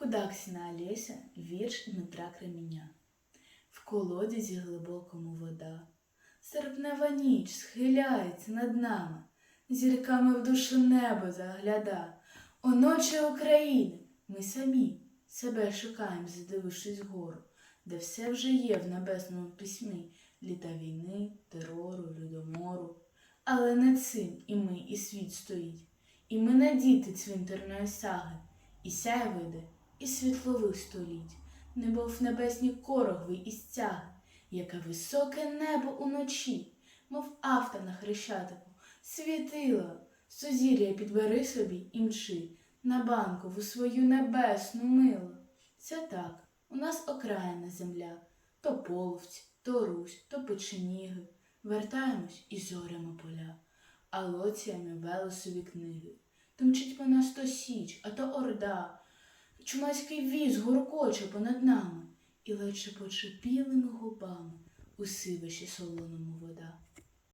Кудаксіна Олеся, вірш Дмитра Креміня. В колодязі глибокому вода, серпнева ніч схиляється над нами, зірками в душу небо загляда. Оночі України, ми самі себе шукаємо, задивившись вгору, де все вже є в небесному письмі, літа війни, терору, людомору. Але не цим і ми, і світ стоїть, і ми не діти цвинтарної саги, і сяй вийде, і світлових століть, небо в небесні корогви і стяги, яке високе небо уночі, мов авто на хрещатику, світило, сузір'я підбери собі і мчи, на банкову свою небесну милу. Це так, у нас окраїна земля, то половці, то русь, то печеніги. Вертаємось і зорямо поля, а лоціями велосові книги. То мчить по нас то січ, а то орда. Чумацький віз гуркоче понад нами і ледь шепоче білими губами у сивищі солоному вода.